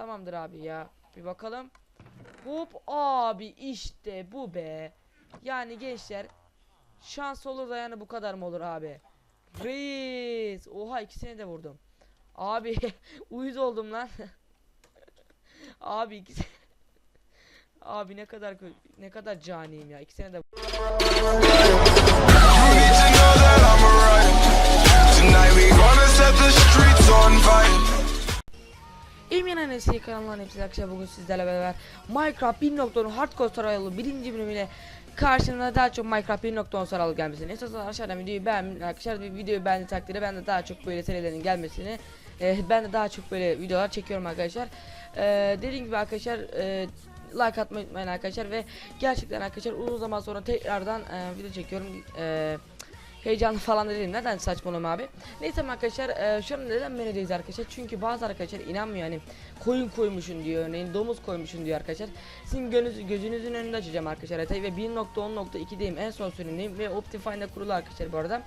Tamamdır abi ya. Bir bakalım. Hop abi işte bu be. Yani gençler şans olur da yani bu kadar mı olur abi? Reis. Oha ikisini de vurdum. Abi uyuz oldum lan. abi ikisi Abi ne kadar ne kadar caniyim ya. İkisine de. Tonight we gonna set the streets on fire. Emin Anesi kanalından hepsi arkadaşlar bugün sizlerle beraber Minecraft 1.10 Hardcore Saraylı birinci bölümüyle karşınıza daha çok Minecraft 1.10 Saraylı gelmesini istiyorsanız aşağıdan videoyu beğen arkadaşlar bir videoyu beğendi takdirde ben de daha çok böyle serilerin gelmesini e, ben de daha çok böyle videolar çekiyorum arkadaşlar. E, dediğim gibi arkadaşlar e, like atmayı unutmayın arkadaşlar ve gerçekten arkadaşlar uzun zaman sonra tekrardan e, video çekiyorum. E, heyecanlı falan değilim. Neden saçmalama abi? Neyse arkadaşlar e, şu an neden menüdeyiz arkadaşlar? Çünkü bazı arkadaşlar inanmıyor hani koyun koymuşun diyor örneğin domuz koymuşun diyor arkadaşlar. Sizin gözünüz, gözünüzün önünde açacağım arkadaşlar haritayı ve 1.10.2'deyim en son sürümdeyim ve Optifine'da kurulu arkadaşlar bu arada.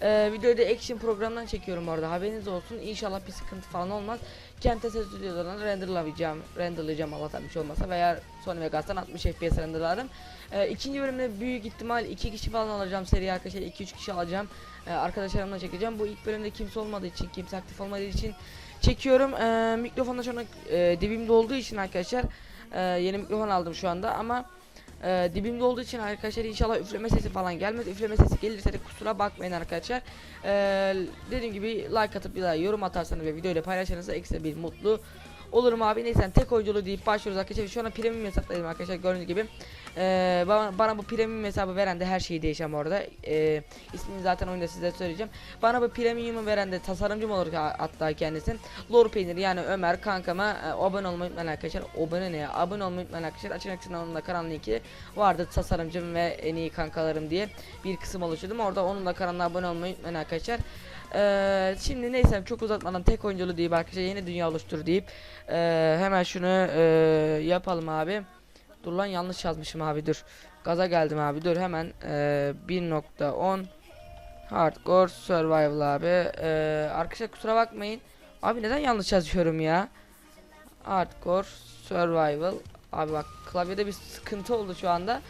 E, videoyu da action programdan çekiyorum bu arada haberiniz olsun. İnşallah bir sıkıntı falan olmaz. Camtasia Studio'dan renderlayacağım, renderlayacağım Allah'tan bir şey olmasa veya Sony Vegas'tan 60 FPS renderlarım. Ee, ikinci bölümde büyük ihtimal iki kişi falan alacağım seri arkadaşlar. 2-3 kişi alacağım. Ee, arkadaşlarımla çekeceğim. Bu ilk bölümde kimse olmadığı için kimse aktif olmadığı için çekiyorum. Ee, mikrofonda şu an e, dibimde olduğu için arkadaşlar e, yeni mikrofon aldım şu anda ama e, dibimde olduğu için arkadaşlar inşallah üfleme sesi falan gelmez. Üfleme sesi gelirse de kusura bakmayın arkadaşlar. Ee, dediğim gibi like atıp bir daha yorum atarsanız ve videoyla paylaşırsanız ekstra bir mutlu olurum abi neyse tek oyunculuğu deyip başlıyoruz arkadaşlar şu an premium hesaptayım arkadaşlar gördüğünüz gibi ee, bana, bana bu premium hesabı veren de her şeyi değişen orada. Ee, ismini zaten oyunda size söyleyeceğim. Bana bu premium'u veren de tasarımcım olur ha- hatta kendisi. Lor Peynir yani Ömer kankama e, abone olmayı unutmayın arkadaşlar. Abone ne ya? Abone olmayı unutmayın arkadaşlar. Açın açın kanal linki vardı tasarımcım ve en iyi kankalarım diye bir kısım oluşturdum. Orada onun da kanalına abone olmayı unutmayın arkadaşlar. Ee, şimdi neyse çok uzatmadan tek oyunculu deyip arkadaşlar yeni dünya oluştur deyip e, hemen şunu e, yapalım abi. Dur lan yanlış yazmışım abi dur. Gaza geldim abi dur hemen e, 1.10 Hardcore Survival abi. E, arkadaşlar kusura bakmayın. Abi neden yanlış yazıyorum ya? Hardcore Survival. Abi bak klavyede bir sıkıntı oldu şu anda.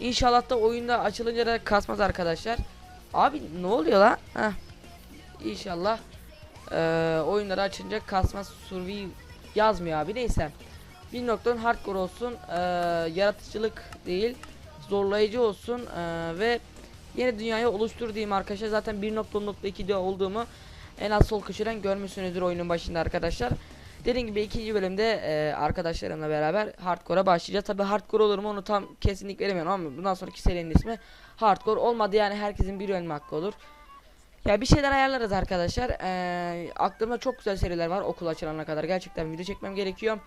İnşallah da oyunda açılınca da kasmaz arkadaşlar. Abi ne oluyor lan? Heh. İnşallah e, oyunları açınca kasmaz survive yazmıyor abi neyse. Bir noktanın hardcore olsun, eee, yaratıcılık değil, zorlayıcı olsun eee, ve yeni dünyayı oluştur diyeyim arkadaşlar. Zaten 1.10.2'de olduğumu en az sol köşeden görmüşsünüzdür oyunun başında arkadaşlar. Dediğim gibi ikinci bölümde eee, arkadaşlarımla beraber hardcore'a başlayacağız. Tabi hardcore olur mu onu tam kesinlik veremiyorum ama bundan sonraki serinin ismi hardcore olmadı yani herkesin bir ölme hakkı olur. Ya bir şeyler ayarlarız arkadaşlar. Eee, aklımda çok güzel seriler var okul açılana kadar. Gerçekten video çekmem gerekiyor.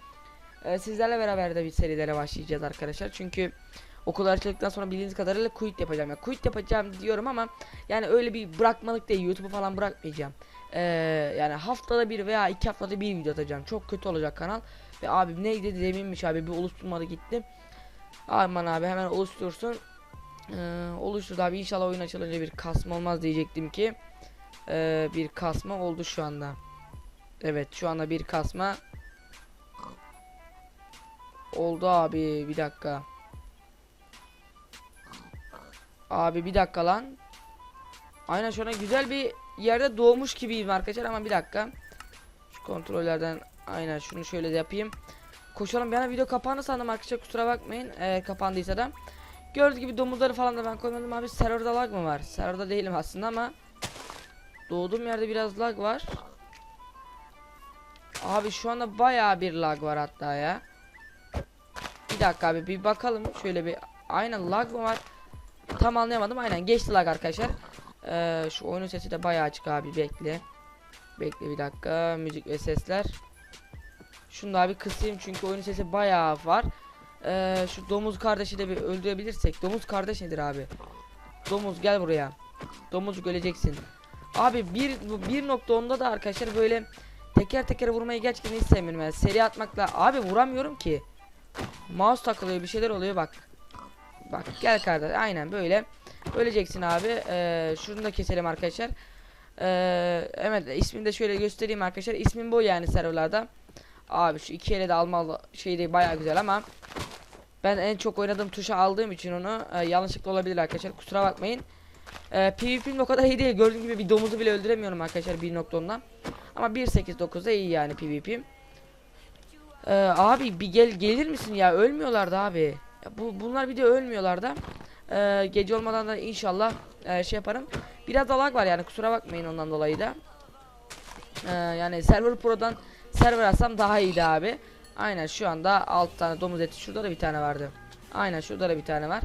Ee, sizlerle beraber de bir serilere başlayacağız arkadaşlar. Çünkü okul açıldıktan sonra bildiğiniz kadarıyla quit yapacağım. Ya quit yapacağım diyorum ama yani öyle bir bırakmalık değil. YouTube'u falan bırakmayacağım. Ee, yani haftada bir veya iki haftada bir video atacağım. Çok kötü olacak kanal. Ve abi neydi deminmiş abi bir oluşturmadı gitti. Aman abi hemen oluştursun. Ee, oluşturdu abi inşallah oyun açılınca bir kasma olmaz diyecektim ki. Ee, bir kasma oldu şu anda. Evet şu anda bir kasma Oldu abi bir dakika. Abi bir dakika lan. Aynen şu an güzel bir yerde doğmuş gibiyim arkadaşlar ama bir dakika. Şu kontrollerden aynen şunu şöyle de yapayım. Koşalım bir an video kapandı sandım arkadaşlar kusura bakmayın eğer kapandıysa da. Gördüğünüz gibi domuzları falan da ben koymadım abi. Serverda lag mı var? Serverda değilim aslında ama doğduğum yerde biraz lag var. Abi şu anda bayağı bir lag var hatta ya. Bir dakika abi bir bakalım. Şöyle bir aynen lag mı var? Tam anlayamadım. Aynen geçti lag arkadaşlar. Ee, şu oyunun sesi de bayağı açık abi bekle. Bekle bir dakika müzik ve sesler. Şunu da abi kısayım çünkü oyunun sesi bayağı var ee, şu domuz kardeşi de bir öldürebilirsek domuz kardeş nedir abi domuz gel buraya domuz göreceksin abi bir bu 1.10'da da arkadaşlar böyle teker teker vurmayı gerçekten hiç sevmiyorum yani seri atmakla abi vuramıyorum ki Mouse takılıyor bir şeyler oluyor bak. Bak gel kardeş aynen böyle. Öleceksin abi. Ee, şunu da keselim arkadaşlar. Ee, evet ismini de şöyle göstereyim arkadaşlar. İsmim bu yani serverlarda. Abi şu iki ele de alma şey de baya güzel ama ben en çok oynadığım tuşa aldığım için onu e, yanlışlıkla olabilir arkadaşlar. Kusura bakmayın. E, PvP'm o kadar iyi değil. Gördüğünüz gibi bir domuzu bile öldüremiyorum arkadaşlar 1.10'dan. Ama 1.8.9'da iyi yani PvP'm. E, abi bir gel gelir misin ya? Ölmüyorlardı abi. Ya bu bunlar bir de ölmüyorlardı. E, gece olmadan da inşallah e, şey yaparım. Biraz da lag var yani kusura bakmayın ondan dolayı da. E, yani server pro'dan server alsam daha iyiydi abi. Aynen şu anda 6 tane domuz eti. Şurada da bir tane vardı. Aynen şurada da bir tane var.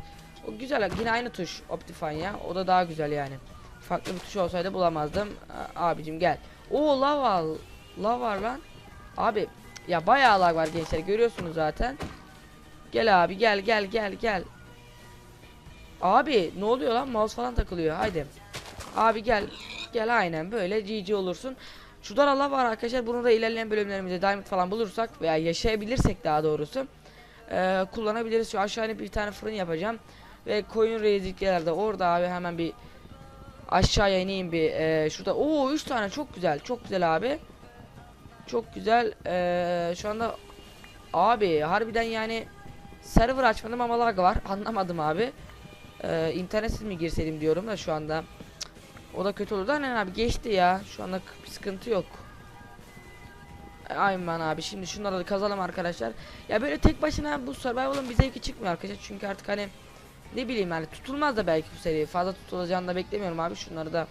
O güzel. Yine aynı tuş Optifine ya. O da daha güzel yani. Farklı bir tuş olsaydı bulamazdım. Abicim gel. Oo lav var. Lav var lan. Abi ya bayağı lag var gençler. Görüyorsunuz zaten. Gel abi gel gel gel gel. Abi ne oluyor lan? Mouse falan takılıyor. Haydi. Abi gel. Gel aynen böyle GG olursun. Şurada Allah var arkadaşlar. Bunu da ilerleyen bölümlerimizde diamond falan bulursak veya yaşayabilirsek daha doğrusu eee, kullanabiliriz. Şu aşağıya bir tane fırın yapacağım. Ve koyun reziklerde orada abi hemen bir aşağıya ineyim bir eee, şurada. Oo 3 tane çok güzel. Çok güzel abi. Çok güzel. Eee, şu anda abi harbiden yani server açmadım ama lag var. Anlamadım abi. Eee internetsiz mi girseydim diyorum da şu anda. O da kötü olurdu. Aynen abi geçti ya. Şu anda bir sıkıntı yok. E, Aynen abi. Şimdi şunları da kazalım arkadaşlar. Ya böyle tek başına bu survival'ın bir zevki çıkmıyor arkadaşlar. Çünkü artık hani ne bileyim yani tutulmaz da belki bu seri. Fazla tutulacağını da beklemiyorum abi. Şunları da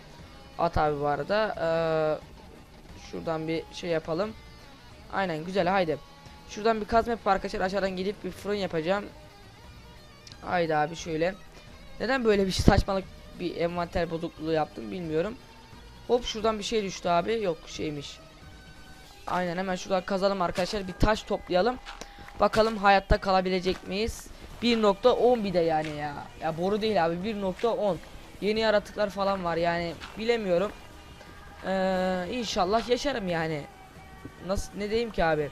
at abi bu arada. Ee, şuradan bir şey yapalım. Aynen güzel haydi. Şuradan bir kazma yapıp arkadaşlar aşağıdan gidip bir fırın yapacağım. Haydi abi şöyle. Neden böyle bir saçmalık bir envanter bozukluğu yaptım bilmiyorum. Hop şuradan bir şey düştü abi. Yok şeymiş. Aynen hemen şuradan kazalım arkadaşlar. Bir taş toplayalım. Bakalım hayatta kalabilecek miyiz? 1.10 bir de yani ya. Ya boru değil abi 1.10. Yeni yaratıklar falan var yani bilemiyorum. Ee, inşallah yaşarım yani. Nasıl ne diyeyim ki abi?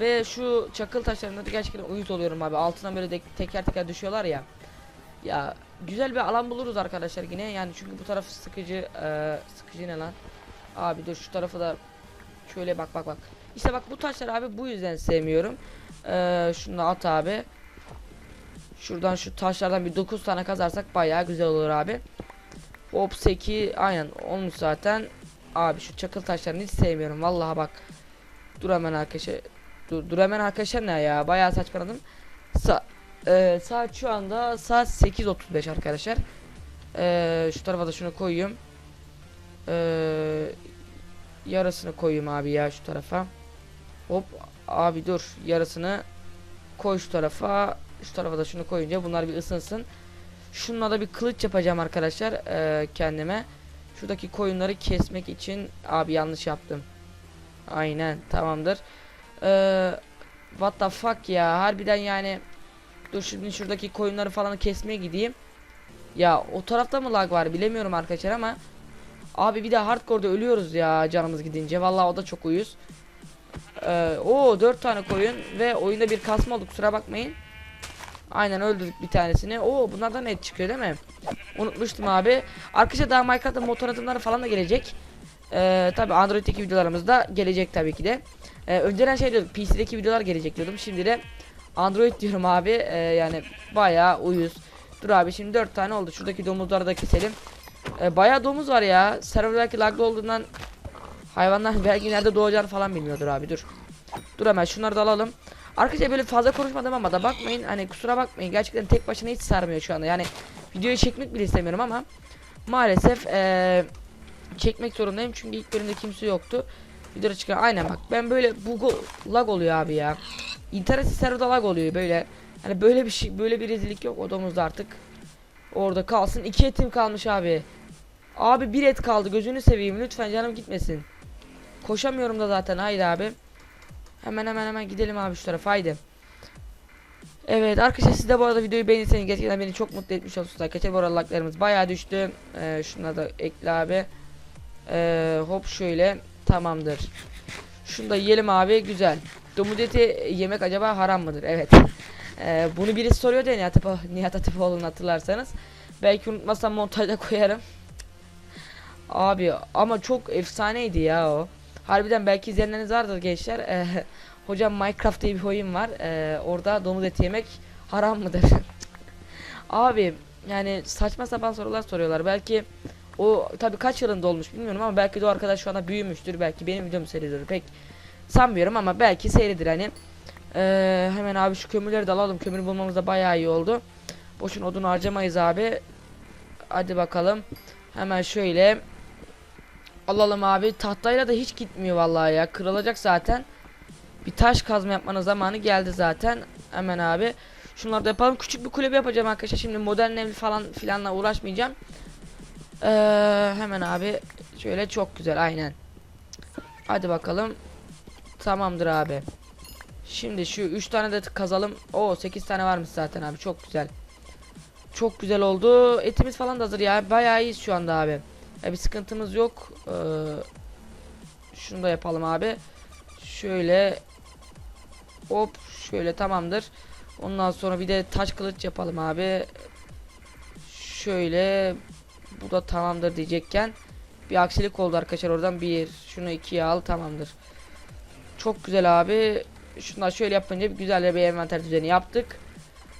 Ve şu çakıl taşlarında da gerçekten uyuz oluyorum abi. Altından böyle de- teker teker düşüyorlar ya. Ya güzel bir alan buluruz arkadaşlar yine. Yani çünkü bu taraf sıkıcı. eee, sıkıcı ne lan? Abi dur şu tarafı da şöyle bak bak bak. İşte bak bu taşlar abi bu yüzden sevmiyorum. Eee şunu da at abi. Şuradan şu taşlardan bir 9 tane kazarsak bayağı güzel olur abi. Hop 8 aynen olmuş zaten. Abi şu çakıl taşlarını hiç sevmiyorum vallahi bak. Dur hemen arkadaşlar. Dur, dur hemen arkadaşlar ne ya? Bayağı saçmaladım. Sa ee, saat şu anda saat 8.35 arkadaşlar. Ee, şu tarafa da şunu koyayım. Ee, yarısını koyayım abi ya şu tarafa. Hop abi dur yarısını koy şu tarafa. Şu tarafa da şunu koyunca bunlar bir ısınsın. Şununla da bir kılıç yapacağım arkadaşlar ee, kendime. Şuradaki koyunları kesmek için abi yanlış yaptım. Aynen tamamdır. Ee, what the fuck ya harbiden yani Dur şimdi şuradaki koyunları falan kesmeye gideyim. Ya o tarafta mı lag var bilemiyorum arkadaşlar ama Abi bir de hardcore'da ölüyoruz ya canımız gidince. Vallahi o da çok uyuz. Ee, o 4 tane koyun ve oyunda bir kasma oldu kusura bakmayın. Aynen öldürdük bir tanesini. Oo bunlardan et çıkıyor değil mi? Unutmuştum abi. Arkadaşlar daha Minecraft'ta mod tanıtımları falan da gelecek. Ee, tabi Android'deki videolarımız da gelecek tabii ki de. Ee, önceden şey diyorduk PC'deki videolar gelecek diyordum. Şimdi de Android diyorum abi. Ee, yani bayağı uyuz. Dur abi şimdi 4 tane oldu. Şuradaki domuzları da keselim. Ee, bayağı domuz var ya. Server belki laglı olduğundan hayvanlar belki nerede doğacağını falan bilmiyordur abi dur. Dur hemen şunları da alalım. Arkadaşlar böyle fazla konuşmadım ama da bakmayın hani kusura bakmayın gerçekten tek başına hiç sarmıyor şu anda yani videoyu çekmek bile istemiyorum ama maalesef eee, çekmek zorundayım çünkü ilk bölümde kimse yoktu videoda çıkan aynen bak ben böyle bug lag oluyor abi ya. İnternet serverda lag oluyor böyle. Hani böyle bir şey böyle bir rezillik yok o domuzda artık. Orada kalsın. İki etim kalmış abi. Abi bir et kaldı gözünü seveyim. Lütfen canım gitmesin. Koşamıyorum da zaten. Haydi abi. Hemen hemen hemen gidelim abi şu tarafa. Haydi. Evet arkadaşlar siz de bu arada videoyu beğenirseniz gerçekten beni çok mutlu etmiş olursunuz arkadaşlar. Bu arada bayağı düştü. Ee, şuna da ekle abi. Ee, hop şöyle tamamdır. Şunu da yiyelim abi güzel. Domuz eti yemek acaba haram mıdır? Evet. Ee, bunu birisi soruyor da Nihat, Atipo, Nihat Atipoğlu'nu hatırlarsanız. Belki unutmazsam montajda koyarım. Abi ama çok efsaneydi ya o. Harbiden belki izleyenleriniz vardır gençler. Eee, Hocam Minecraft diye bir oyun var. Ee, orada domuz eti yemek haram mıdır? Abi yani saçma sapan sorular soruyorlar. Belki o tabii kaç yılında olmuş bilmiyorum ama belki de o arkadaş şu anda büyümüştür. Belki benim videomu seyrediyor. Pek sanmıyorum ama belki seyredir hani. Ee, hemen abi şu kömürleri de alalım. Kömür bulmamız da bayağı iyi oldu. Boşun odun harcamayız abi. Hadi bakalım. Hemen şöyle alalım abi. Tahtayla da hiç gitmiyor vallahi ya. Kırılacak zaten. Bir taş kazma yapmanın zamanı geldi zaten. Hemen abi. Şunları da yapalım. Küçük bir kulübe yapacağım arkadaşlar. Şimdi modern ev falan filanla uğraşmayacağım. Ee, hemen abi. Şöyle çok güzel aynen. Hadi bakalım. Tamamdır abi. Şimdi şu 3 tane de kazalım. O 8 tane varmış zaten abi. Çok güzel. Çok güzel oldu. Etimiz falan da hazır ya. Bayağı iyiyiz şu anda abi. Ya bir sıkıntımız yok. Ee, şunu da yapalım abi. Şöyle hop şöyle tamamdır. Ondan sonra bir de taş kılıç yapalım abi. Şöyle bu da tamamdır diyecekken bir aksilik oldu arkadaşlar oradan bir şunu ikiye al tamamdır. Çok güzel abi. Şunlar şöyle yapınca bir güzel bir envanter düzeni yaptık.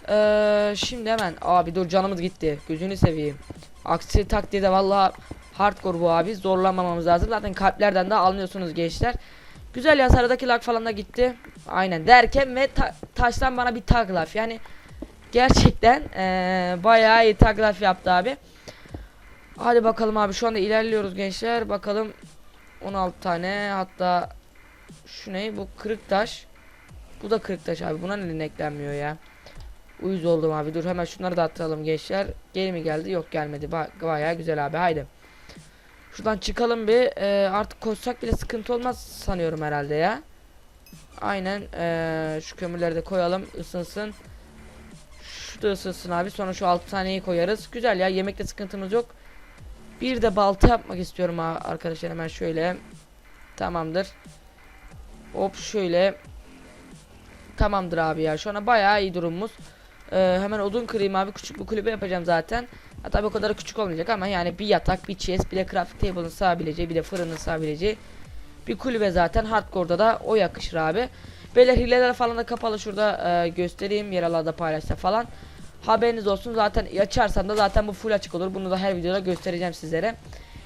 Ee, şimdi hemen abi dur canımız gitti. Gözünü seveyim. Aksi takdirde vallahi hardcore bu abi. Zorlamamamız lazım. Zaten kalplerden de almıyorsunuz gençler. Güzel ya sarıdaki lag falan da gitti. Aynen derken ve ta- taştan bana bir tag laf. Yani gerçekten ee, bayağı iyi tag laf yaptı abi. Hadi bakalım abi şu anda ilerliyoruz gençler. Bakalım 16 tane hatta şu ne bu kırık taş. Bu da kırık taş abi. Buna neden eklenmiyor ya? Uyuz oldum abi. Dur hemen şunları da atalım gençler. Geri mi geldi? Yok gelmedi. Ba bayağı güzel abi. Haydi. Şuradan çıkalım bir. Ee, artık koşsak bile sıkıntı olmaz sanıyorum herhalde ya. Aynen. ee, şu kömürleri de koyalım. ısınsın. Şu da ısınsın abi. Sonra şu 6 taneyi koyarız. Güzel ya. Yemekte sıkıntımız yok. Bir de balta yapmak istiyorum arkadaşlar hemen şöyle. Tamamdır. Hop şöyle. Tamamdır abi ya. Şu anda bayağı iyi durumumuz. Ee, hemen odun kırayım abi. Küçük bir kulübe yapacağım zaten. Ha, tabii o kadar küçük olmayacak ama yani bir yatak, bir chest, bir de crafting table'ın sığabileceği, bir de fırının sığabileceği bir kulübe zaten. Hardcore'da da o yakışır abi. Böyle hileler falan da kapalı şurada e, göstereyim. Yaralarda paylaşsa falan. Haberiniz olsun zaten açarsam da zaten bu full açık olur. Bunu da her videoda göstereceğim sizlere.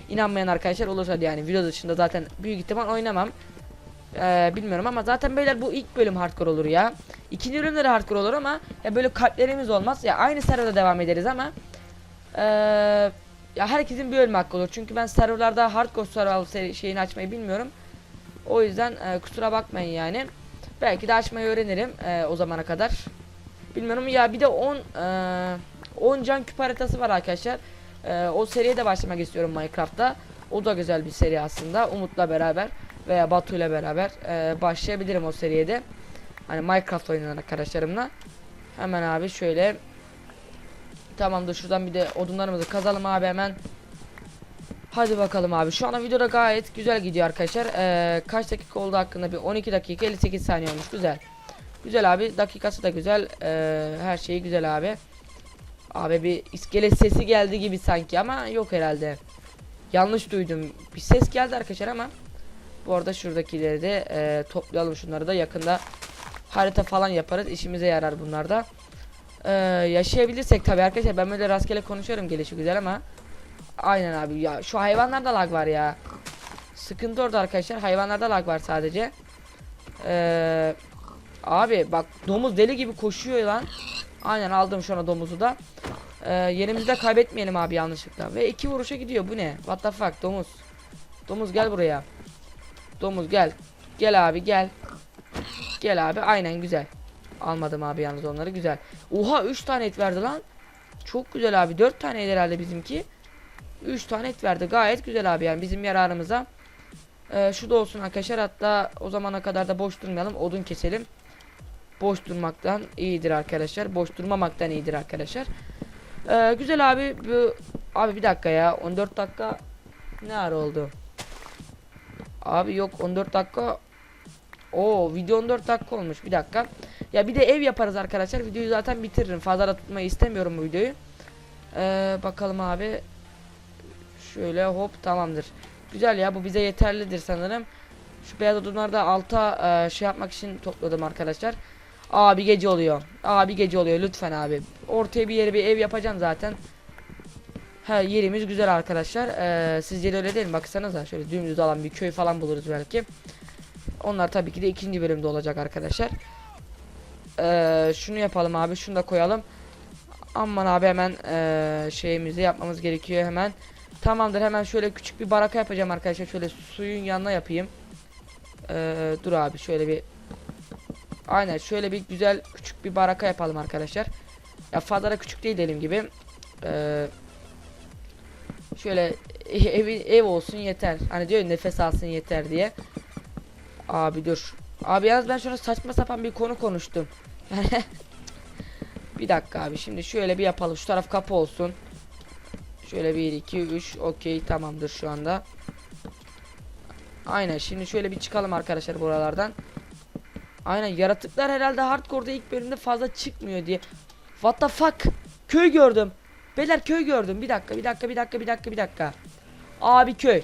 İnanmayan arkadaşlar olursa yani video dışında zaten büyük ihtimal oynamam. Ee, bilmiyorum ama zaten beyler bu ilk bölüm hardcore olur ya. İkinci bölümde de hardcore olur ama ya böyle kalplerimiz olmaz. Ya aynı serverda devam ederiz ama ee, ya herkesin bir bölüm hakkı olur. Çünkü ben serverlarda hardcore server şeyini açmayı bilmiyorum. O yüzden e, kusura bakmayın yani. Belki de açmayı öğrenirim e, o zamana kadar. Bilmiyorum ya bir de 10 e, 10 can küp haritası var arkadaşlar. E, o seriye de başlamak istiyorum Minecraft'ta. O da güzel bir seri aslında. Umut'la beraber veya Batu ile beraber e, başlayabilirim o seriyede. Hani Minecraft oynayan arkadaşlarımla. Hemen abi şöyle. Tamamdır şuradan bir de odunlarımızı kazalım abi hemen. Hadi bakalım abi. Şu anda videoda gayet güzel gidiyor arkadaşlar. Ee, kaç dakika oldu hakkında bir 12 dakika 58 saniye olmuş. Güzel. Güzel abi. Dakikası da güzel. Ee, her şeyi güzel abi. Abi bir iskelet sesi geldi gibi sanki ama yok herhalde. Yanlış duydum. Bir ses geldi arkadaşlar ama bu arada şuradakileri de e, toplayalım şunları da yakında harita falan yaparız. İşimize yarar bunlar da. Ee, yaşayabilirsek tabii arkadaşlar ben böyle rastgele konuşuyorum gelişi güzel ama aynen abi ya şu hayvanlarda lag var ya. Sıkıntı orada arkadaşlar. Hayvanlarda lag var sadece. Ee, abi bak domuz deli gibi koşuyor lan. Aynen aldım şu an domuzu da. Ee, yerimizi de kaybetmeyelim abi yanlışlıkla. Ve iki vuruşa gidiyor. Bu ne? What the fuck domuz. Domuz gel buraya. Domuz gel. Gel abi gel. Gel abi aynen güzel. Almadım abi yalnız onları güzel. Oha 3 tane et verdi lan. Çok güzel abi. 4 tane herhalde bizimki. 3 tane et verdi. Gayet güzel abi yani bizim yararımıza. Ee, şu da olsun arkadaşlar. Hatta o zamana kadar da boş durmayalım. Odun keselim. Boş durmaktan iyidir arkadaşlar. Boş durmamaktan iyidir arkadaşlar. Ee, güzel abi. Bu abi bir dakika ya. 14 dakika ne ara oldu? Abi yok 14 dakika. O video 14 dakika olmuş. Bir dakika. Ya bir de ev yaparız arkadaşlar. Videoyu zaten bitiririm. Fazla da tutmayı istemiyorum bu videoyu. Ee, bakalım abi. Şöyle hop tamamdır. Güzel ya bu bize yeterlidir sanırım. Şu beyaz odunları da alta e, şey yapmak için topladım arkadaşlar. Abi gece oluyor. Abi gece oluyor lütfen abi. Ortaya bir yere bir ev yapacağım zaten. Ha yerimiz güzel arkadaşlar. Ee, sizce de öyle değil mi? Baksanıza şöyle dümdüz alan bir köy falan buluruz belki. Onlar tabii ki de ikinci bölümde olacak arkadaşlar. Ee, şunu yapalım abi. Şunu da koyalım. Aman abi hemen ee, şeyimizi yapmamız gerekiyor hemen. Tamamdır hemen şöyle küçük bir baraka yapacağım arkadaşlar. Şöyle suyun yanına yapayım. Ee, dur abi şöyle bir Aynen şöyle bir güzel küçük bir baraka yapalım arkadaşlar. Ya fazla da küçük değil dediğim gibi. Ee, şöyle ev, ev olsun yeter. Hani diyor nefes alsın yeter diye. Abi dur. Abi yalnız ben şöyle saçma sapan bir konu konuştum. Bir dakika abi şimdi şöyle bir yapalım. Şu taraf kapı olsun. Şöyle 1 2 3 okey tamamdır şu anda. Aynen şimdi şöyle bir çıkalım arkadaşlar buralardan. Aynen yaratıklar herhalde hardcore'da ilk bölümde fazla çıkmıyor diye. What the fuck? Köy gördüm. Beyler köy gördüm. Bir dakika, bir dakika, bir dakika, bir dakika, bir dakika. Abi köy.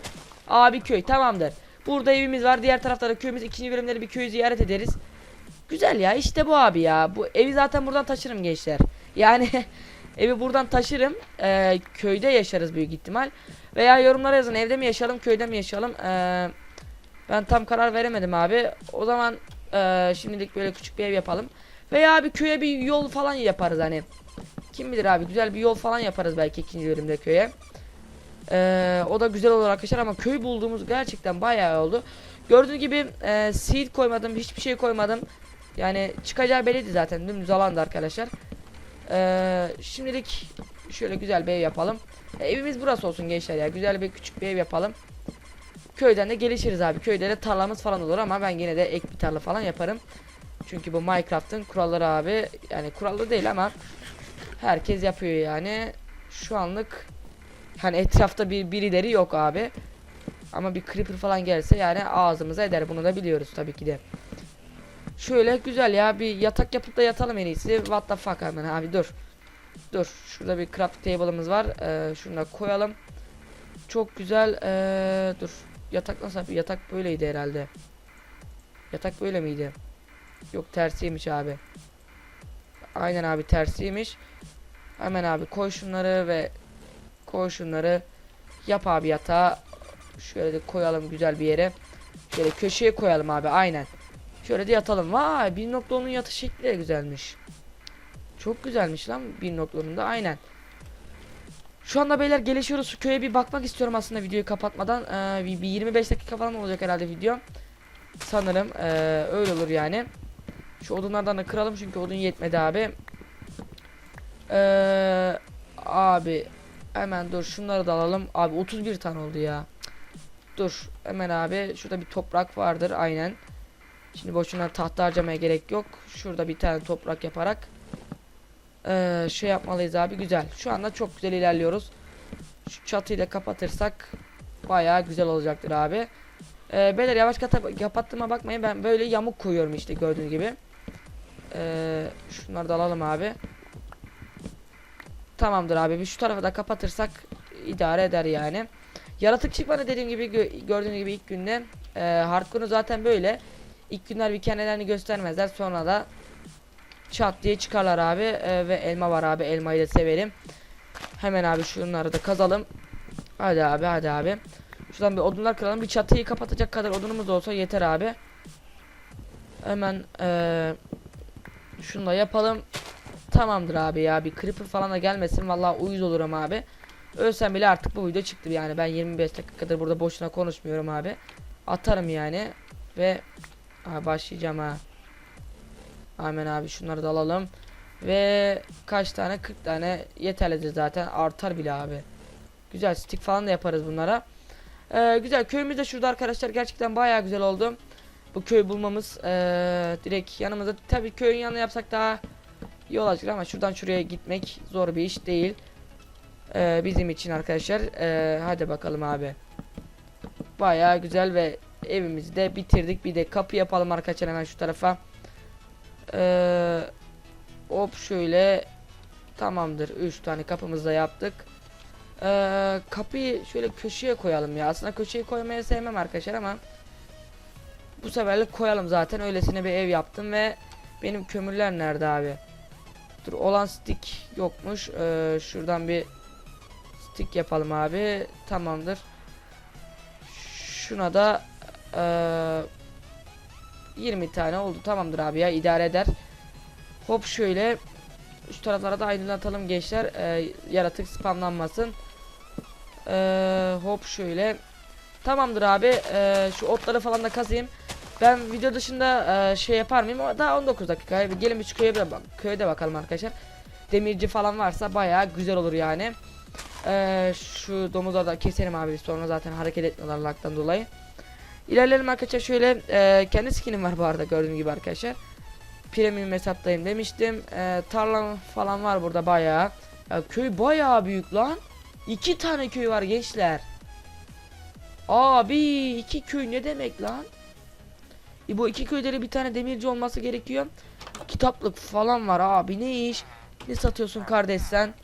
Abi köy. Tamamdır. Burada evimiz var. Diğer tarafta da köyümüz. İkinci bölümleri bir köyü ziyaret ederiz. Güzel ya. işte bu abi ya. Bu evi zaten buradan taşırım gençler. Yani evi buradan taşırım. Ee, köyde yaşarız büyük ihtimal. Veya yorumlara yazın. Evde mi yaşayalım, köyde mi yaşayalım? Ee, ben tam karar veremedim abi. O zaman ee, şimdilik böyle küçük bir ev yapalım. Veya bir köye bir yol falan yaparız hani. Kim bilir abi güzel bir yol falan yaparız belki ikinci bölümde köye. Ee, o da güzel olur arkadaşlar ama köy bulduğumuz gerçekten bayağı oldu. Gördüğünüz gibi e, seed koymadım hiçbir şey koymadım. Yani çıkacağı belliydi zaten dümdüz alandı arkadaşlar. Ee, şimdilik şöyle güzel bir ev yapalım. E, evimiz burası olsun gençler ya güzel bir küçük bir ev yapalım. Köyden de gelişiriz abi. Köyde de tarlamız falan olur ama ben yine de ek bir tarla falan yaparım. Çünkü bu Minecraft'ın kuralları abi. Yani kurallı değil ama herkes yapıyor yani. Şu anlık hani etrafta bir birileri yok abi. Ama bir creeper falan gelse yani ağzımıza eder. Bunu da biliyoruz tabii ki de. Şöyle güzel ya bir yatak yapıp da yatalım en iyisi. What the fuck hemen abi dur. Dur. Şurada bir craft table'ımız var. Ee, şunu da koyalım. Çok güzel. Ee, dur. Yatak nasıl abi? Yatak böyleydi herhalde. Yatak böyle miydi? Yok tersiymiş abi. Aynen abi tersiymiş. Hemen abi koy şunları ve koy şunları. Yap abi yatağı. Şöyle de koyalım güzel bir yere. Şöyle köşeye koyalım abi aynen. Şöyle de yatalım. Vay bir noktanın yatış şekli de güzelmiş. Çok güzelmiş lan bir noktanın da aynen. Şu anda beyler gelişiyoruz. Köye bir bakmak istiyorum aslında videoyu kapatmadan. Ee, bir, bir 25 dakika falan olacak herhalde video. Sanırım ee, öyle olur yani. Şu odunlardan da kıralım çünkü odun yetmedi abi. Ee, abi hemen dur şunları da alalım. Abi 31 tane oldu ya. Dur hemen abi şurada bir toprak vardır aynen. Şimdi boşuna tahta harcamaya gerek yok. Şurada bir tane toprak yaparak ee, şey yapmalıyız abi güzel. Şu anda çok güzel ilerliyoruz. Şu çatıyı da kapatırsak bayağı güzel olacaktır abi. Ee, beyler yavaş kapattığıma bakmayın ben böyle yamuk koyuyorum işte gördüğünüz gibi. Ee, şunları da alalım abi. Tamamdır abi bir şu tarafı da kapatırsak idare eder yani. Yaratık çıkmadı dediğim gibi gö gördüğünüz gibi ilk günde. Ee, hardcore'u zaten böyle. İlk günler bir kendilerini göstermezler sonra da çat diye çıkarlar abi Ee, ve elma var abi elmayı da severim. Hemen abi şunları da kazalım. Hadi abi hadi abi. Şuradan bir odunlar kıralım. Bir çatıyı kapatacak kadar odunumuz olsa yeter abi. Hemen ee, şunu da yapalım. Tamamdır abi ya. Bir creeper falan da gelmesin. Vallahi uyuz olurum abi. Ölsem bile artık bu video çıktı yani. Ben 25 dakikadır burada boşuna konuşmuyorum abi. Atarım yani. Ve ha, başlayacağım ha. Hemen abi şunları da alalım. Ve kaç tane? 40 tane yeterlidir zaten. Artar bile abi. Güzel stick falan da yaparız bunlara. Ee, güzel köyümüz de şurada arkadaşlar. Gerçekten bayağı güzel oldu. Bu köy bulmamız ee, direkt yanımızda. Tabii köyün yanına yapsak daha iyi olacak ama şuradan şuraya gitmek zor bir iş değil. Ee, bizim için arkadaşlar. Ee, hadi bakalım abi. Bayağı güzel ve evimizi de bitirdik. Bir de kapı yapalım arkadaşlar hemen şu tarafa. Ee, hop şöyle tamamdır 3 tane kapımızı da yaptık ee, kapıyı şöyle köşeye koyalım ya aslında köşeye koymayı sevmem arkadaşlar ama Bu seferlik koyalım zaten. Öylesine bir ev yaptım ve benim kömürler nerede abi? Dur olan stick yokmuş. Ee, şuradan bir stick yapalım abi. Tamamdır. Şuna da ee, 20 tane oldu. Tamamdır abi ya idare eder. Hop şöyle şu taraflara da aydınlatalım gençler. Ee, yaratık spamlanmasın. Ee, hop şöyle. Tamamdır abi. Ee, şu otları falan da kazayım. Ben video dışında e, şey yapar mıyım? Daha 19 dakika. Gelin bir şu köye bak köye de bakalım arkadaşlar. Demirci falan varsa bayağı güzel olur yani. Ee, şu domuzları da keselim abi sonra zaten hareket etmiyorlar laktan dolayı. İlerleyelim arkadaşlar şöyle e, kendi skinim var bu arada gördüğüm gibi arkadaşlar. Premium hesaptayım demiştim. E, tarlam falan var burada bayağı. Ya, köy bayağı büyük lan. İki tane köy var gençler. Abi iki köy ne demek lan? E, bu iki köyde bir tane demirci olması gerekiyor. Kitaplık falan var abi ne iş? Ne satıyorsun kardeş sen?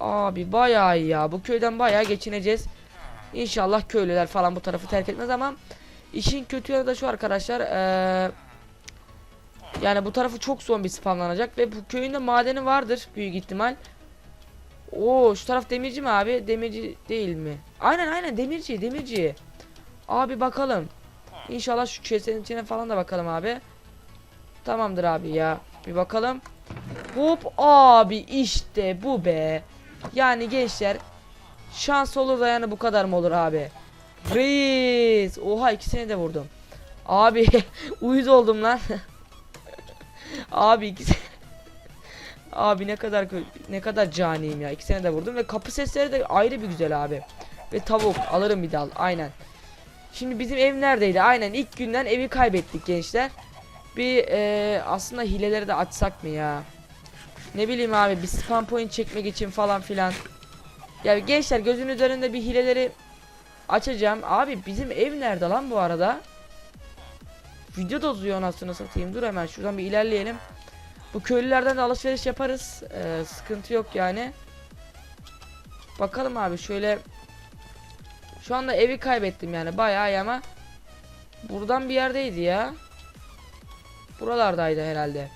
Abi bayağı iyi ya. Bu köyden bayağı geçineceğiz. İnşallah köylüler falan bu tarafı terk etmez ama işin kötü yanı da şu arkadaşlar. Eee yani bu tarafı çok zombi spamlanacak ve bu köyünde madeni vardır büyük ihtimal. Oo şu taraf demirci mi abi? Demirci değil mi? Aynen aynen demirci demirci. Abi bakalım. İnşallah şu kesenin içine falan da bakalım abi. Tamamdır abi ya. Bir bakalım. Hop abi işte bu be. Yani gençler şans olur da yani bu kadar mı olur abi? Reis. Oha ikisini de vurdum. Abi uyuz oldum lan. abi ikisi Abi ne kadar ne kadar caniyim ya. İkisine de vurdum ve kapı sesleri de ayrı bir güzel abi. Ve tavuk alırım bir dal. Aynen. Şimdi bizim ev neredeydi? Aynen ilk günden evi kaybettik gençler. Bir eee, aslında hileleri de açsak mı ya? Ne bileyim abi bir spam point çekmek için falan filan. Ya gençler gözünüz önünde bir hileleri açacağım. Abi bizim ev nerede lan bu arada? Video da uzuyor anasını satayım. Dur hemen şuradan bir ilerleyelim. Bu köylülerden de alışveriş yaparız. Ee, sıkıntı yok yani. Bakalım abi şöyle. Şu anda evi kaybettim yani bayağı ama. Buradan bir yerdeydi ya. Buralardaydı herhalde.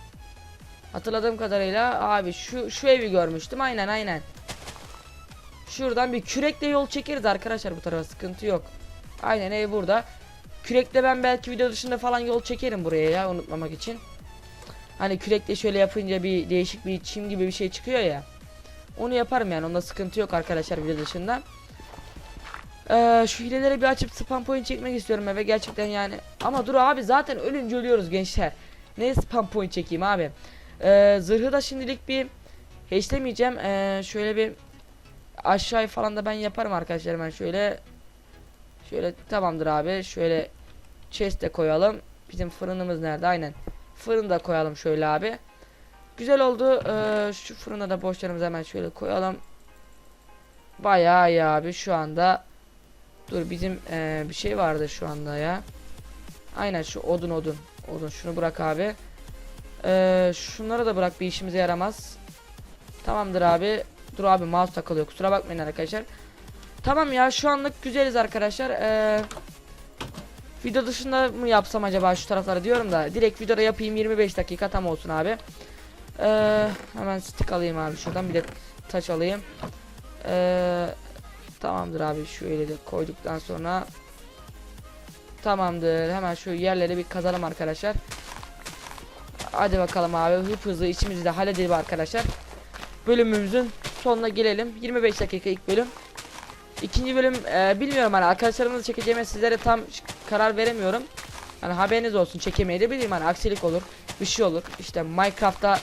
Hatırladığım kadarıyla abi şu şu evi görmüştüm. Aynen aynen. Şuradan bir kürekle yol çekeriz arkadaşlar bu tarafa sıkıntı yok. Aynen ev burada. Kürekle ben belki video dışında falan yol çekerim buraya ya unutmamak için. Hani kürekle şöyle yapınca bir değişik bir çim gibi bir şey çıkıyor ya. Onu yaparım yani onda sıkıntı yok arkadaşlar video dışında. Ee, şu hileleri bir açıp spam point çekmek istiyorum eve gerçekten yani. Ama dur abi zaten ölünce ölüyoruz gençler. Ne spam point çekeyim abi. Ee, zırhı da şimdilik bir hashtlemeyeceğim. Ee, şöyle bir aşağı falan da ben yaparım arkadaşlar ben şöyle. Şöyle tamamdır abi. Şöyle chest de koyalım. Bizim fırınımız nerede? Aynen. Fırını da koyalım şöyle abi. Güzel oldu. Ee, şu fırına da boşlarımızı hemen şöyle koyalım. Bayağı iyi abi şu anda. Dur bizim ee, bir şey vardı şu anda ya. Aynen şu odun odun. Odun şunu bırak abi. Ee, şunları da bırak bir işimize yaramaz. Tamamdır abi. Dur abi mouse takılıyor kusura bakmayın arkadaşlar. Tamam ya şu anlık güzeliz arkadaşlar. Ee, video dışında mı yapsam acaba şu tarafları diyorum da. Direkt videoda yapayım 25 dakika tam olsun abi. Ee, hemen stick alayım abi şuradan bir de taç alayım. Ee, tamamdır abi şöyle de koyduktan sonra. Tamamdır hemen şu yerleri bir kazalım arkadaşlar. Hadi bakalım abi hıp hızlı içimizi de halledelim arkadaşlar. Bölümümüzün sonuna gelelim. 25 dakika ilk bölüm. İkinci bölüm e, bilmiyorum hani arkadaşlarımızla çekeceğime sizlere tam karar veremiyorum. Hani haberiniz olsun çekemeye de bileyim hani aksilik olur bir şey olur işte Minecraft'ta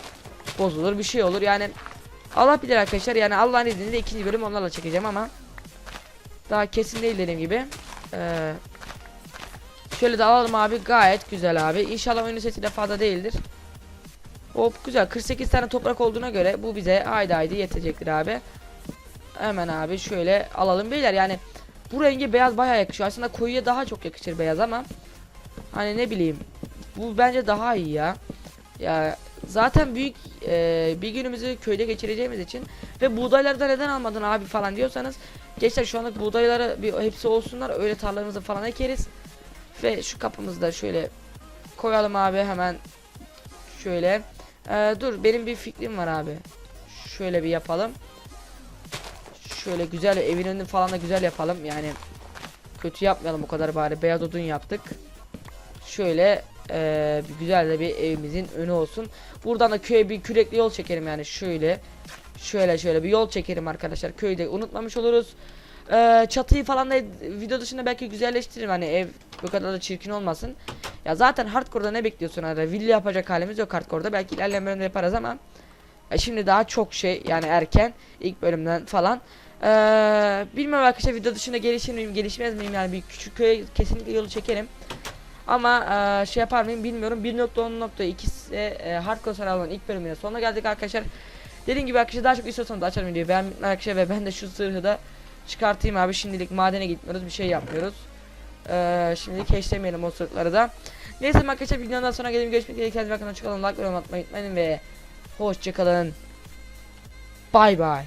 bozulur bir şey olur yani Allah bilir arkadaşlar yani Allah'ın izniyle ikinci bölüm onlarla çekeceğim ama daha kesin değil dediğim gibi. Ee, şöyle de alalım abi gayet güzel abi İnşallah oyunun sesi de fazla değildir. Hop güzel 48 tane toprak olduğuna göre bu bize haydi haydi yetecektir abi. Hemen abi şöyle alalım beyler yani bu rengi beyaz bayağı yakışıyor. Aslında koyuya daha çok yakışır beyaz ama hani ne bileyim bu bence daha iyi ya. Ya zaten büyük e, bir günümüzü köyde geçireceğimiz için ve buğdayları neden almadın abi falan diyorsanız gençler şu anlık buğdayları bir hepsi olsunlar öyle tarlalarımızı falan ekeriz. Ve şu kapımızı da şöyle koyalım abi hemen şöyle. Ee, dur benim bir fikrim var abi. Şöyle bir yapalım. Şöyle güzel evin önünü falan da güzel yapalım yani. Kötü yapmayalım o kadar bari beyaz odun yaptık. Şöyle bir güzel de bir evimizin önü olsun. Buradan da köye bir kürekli yol çekerim yani şöyle. Şöyle şöyle bir yol çekerim arkadaşlar. Köyde unutmamış oluruz. Eee, çatıyı falan da video dışında belki güzelleştiririm hani ev bu kadar da çirkin olmasın. Ya zaten hardcore'da ne bekliyorsun arada? Villa yapacak halimiz yok hardcore'da. Belki ilerleyen bölümde yaparız ama e, şimdi daha çok şey yani erken ilk bölümden falan. Eee bilmiyorum arkadaşlar video dışında gelişir miyim gelişmez miyim yani bir küçük köye kesinlikle yolu çekerim. Ama eee, şey yapar mıyım bilmiyorum. 1.10.2 ise e, hardcore saralının ilk bölümüne sonuna geldik arkadaşlar. Dediğim gibi arkadaşlar daha çok istiyorsanız açarım videoyu. Ben arkadaşlar ve ben de şu zırhı da çıkartayım abi. Şimdilik madene gitmiyoruz bir şey yapmıyoruz. Eee şimdilik keşlemeyelim o sırtları da. Neyse arkadaşlar videodan sonra gelin görüşmek üzere. Kendinize bakın. Hoşçakalın. Like ve atmayı unutmayın ve hoşçakalın. Bay bay.